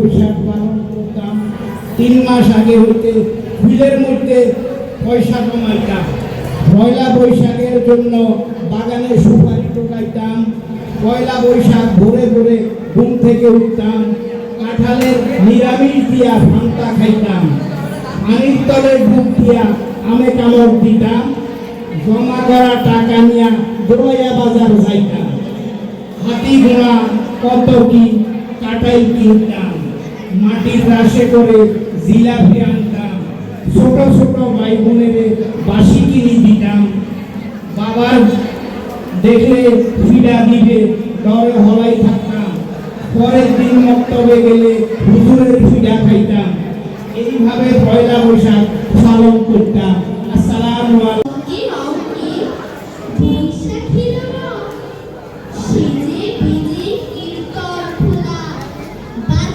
বৈশাখ পালন করতাম। তিন মাস আগে হইতে ফুলের মধ্যে পয়সা কমাইতাম। পয়লা বৈশাখের জন্য বাগানে সুপারি টোকাইতাম। পয়লা বৈশাখ ভোরে ভোরে ঘুম থেকে উঠতাম। কাঁঠালের নিরামিষ দিয়া ফান্তা খাইতাম। পানির তলে দিয়া আমে কামড় দিতাম। জমা করা টাকা নিয়া দোয়া বাজার যাইতাম। হাতি ঘোড়া কত কি কাটাই কিনতাম মাটির রাশে করে জিলাপি আনতাম। ছোট ছোট ভাই বোনের বাসি কিনি দিতাম। বাবার দেখলে ফিডা দিবে ডরে হলাই থাকতাম। পরের দিন মক্তবে গেলে হুজুরের ফিডা খাইতাম। এইভাবে পয়লা বৈশাখ